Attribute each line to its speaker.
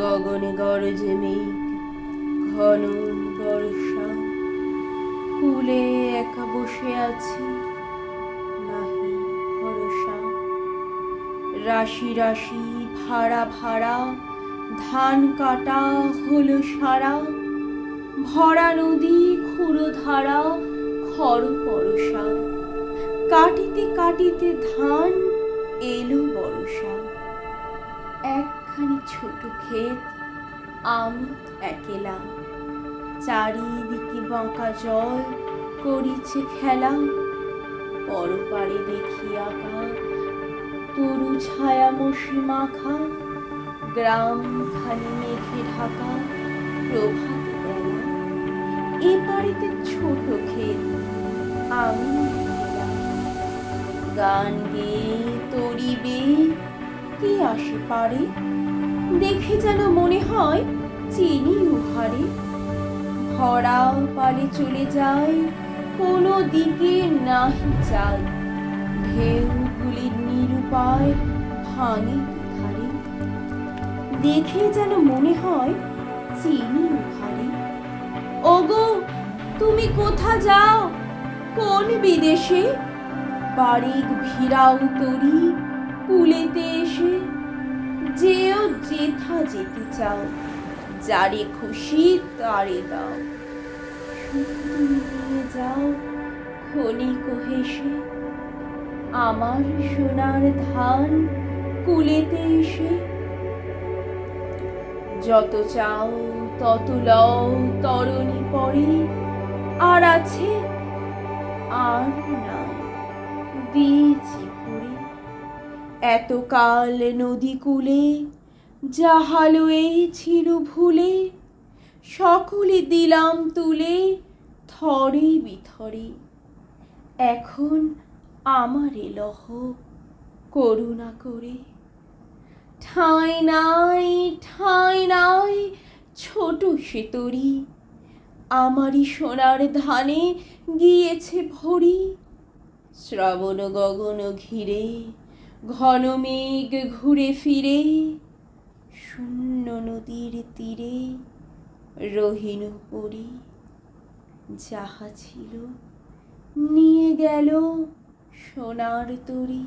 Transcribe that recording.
Speaker 1: গগনে গরজে মেঘ ঘন বর্ষা কুলে একা বসে আছি, নাহি ভরসা। রাশি রাশি ভাড়া ভাড়া, ধান কাটা হলো সারা, ভরা নদী খুঁড়ো ধারা খর পরশা কাটিতে কাটিতে ধান এলো বরষা। একখানি ছোট ক্ষেত, আমি একেলা। চারিদিকে বাঁকা জল, করিছে খেলা। পরপারে দেখি আঁকা তরু ছায়া মশি মাখা। গ্রাম খানি মেঘে ঢাকা, প্রভাত বেলা। এ বাড়িতে ছোট ক্ষেত, আমি গান গেয়ে তরি বেয়ে কে আসে পারে? দেখে যেন মনে হয় চিনি উহারে ভরা পারে চলে যায় কোনো দিকে নাহি চায় ঢেউগুলির নিরুপায় ভাঙে ধারে দেখে যেন মনে হয় চিনি উহারে ওগো, তুমি কোথা যাও? কোন বিদেশে? বাড়ির ভিড়াও তরি কুলেতে এসে যেও যেথা যেতে চাও, যারে খুশি তারে দাও। যাও ক্ষণিক হেসে আমার সোনার ধান কুলেতে এসে। যত চাও তত লও, তরণী পরে আর আছে এতকাল নদী কূলে যাহালো এই ছিল ভুলে, সকলে দিলাম তুলে থরে বিথরে। এখন আমার লহ করুণা করে। ঠাঁই নাই ঠাঁই নাই, ছোট সে তরি, আমারই সোনার ধানে গিয়েছে ভরি। শ্রাবণ গগন ঘিরে ঘন মেঘ ঘুরে ফিরে, শূন্য নদীর তীরে রহিন পরি যাহা ছিল নিয়ে গেল সোনার তরী।